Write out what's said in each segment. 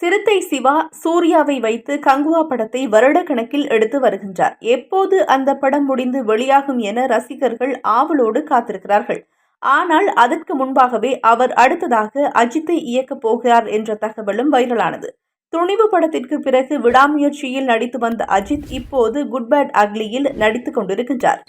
சிறுத்தை சிவா சூர்யாவை வைத்து கங்குவா படத்தை வருடக்கணக்கில் எடுத்து வருகின்றார். எப்போது அந்த படம் முடிந்து வெளியாகும் என ரசிகர்கள் ஆவலோடு காத்திருக்கிறார்கள். ஆனால் அதற்கு முன்பாகவே அவர் அடுத்ததாக அஜித்தை இயக்கப் போகிறார் என்ற தகவலும் வைரலானது. துணிவு படத்திற்கு பிறகு விடாமுயற்சியில் நடித்து வந்த அஜித் இப்போது குட் பேட் அக்லியில் நடித்துக் கொண்டிருக்கின்றார்.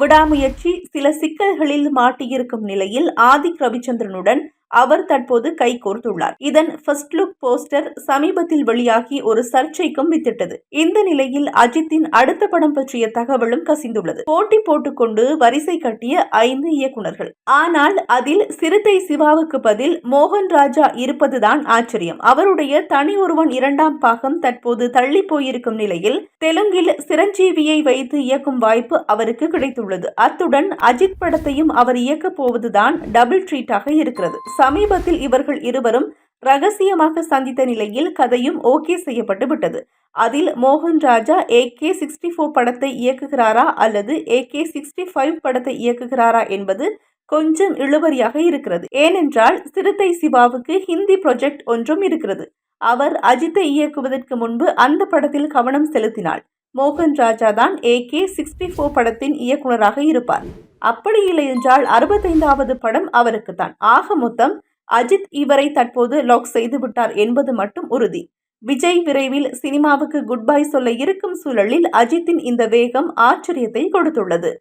விடாமுயற்சி சில சிக்கல்களில் மாட்டியிருக்கும் நிலையில் ஆதிக் ரவிச்சந்திரனுடன் அவர் தற்போது கைகோர்த்துள்ளார் இதன் ஃபர்ஸ்ட் லுக் போஸ்டர் சமீபத்தில் வெளியாகி ஒரு சர்ச்சைக்கும் வித்திட்டது. இந்த நிலையில் அஜித்தின் அடுத்த படம் பற்றிய தகவலும் கசிந்துள்ளது. போட்டி போட்டுக்கொண்டு வரிசை கட்டிய ஐந்து இயக்குனர்கள் ஆனால் அதில் சிறுத்தை சிவாவுக்கு பதில் மோகன் ராஜா இருப்பதுதான் ஆச்சரியம். அவருடைய தனி ஒருவன் இரண்டாம் பாகம் தற்போது தள்ளி போயிருக்கும் நிலையில் தெலுங்கில் சிரஞ்சீவியை வைத்து இயக்கும் வாய்ப்பு அவருக்கு கிடைத்துள்ளது. அத்துடன் அஜித் படத்தையும் அவர் இயக்கப் போவதுதான் டபுள் ட்ரீட்டாக இருக்கிறது. சமீபத்தில் இவர்கள் இருவரும் ரகசியமாக சந்தித்த நிலையில் கதையும் ஓகே செய்யப்பட்டு விட்டது. அதில் மோகன் Raja A K sixty four படத்தை இயக்குகிறாரா அல்லது ஏ கே சிக்ஸ்டி ஃபைவ் படத்தை இயக்குகிறாரா என்பது கொஞ்சம் இழுபறியாக இருக்கிறது. ஏனென்றால் சிறுத்தை சிவாவுக்கு ஹிந்தி ப்ரொஜெக்ட் ஒன்றும் இருக்கிறது. அவர் அஜித்தை இயக்குவதற்கு முன்பு அந்த படத்தில் கவனம் செலுத்தினாள். மோகன் ராஜா தான் ஏ கே சிக்ஸ்டி ஃபோர் படத்தின் இயக்குனராக இருப்பார். அப்படி இல்லை என்றால் அறுபத்தைந்தாவது படம் அவருக்கு தான். ஆக மொத்தம் அஜித் இவரை தற்போது லாக் செய்து விட்டார் என்பது மட்டும் உறுதி. விஜய் விரைவில் சினிமாவுக்கு குட் பை சொல்ல இருக்கும் சூழலில் அஜித்தின் இந்த வேகம் ஆச்சரியத்தை கொடுத்துள்ளது.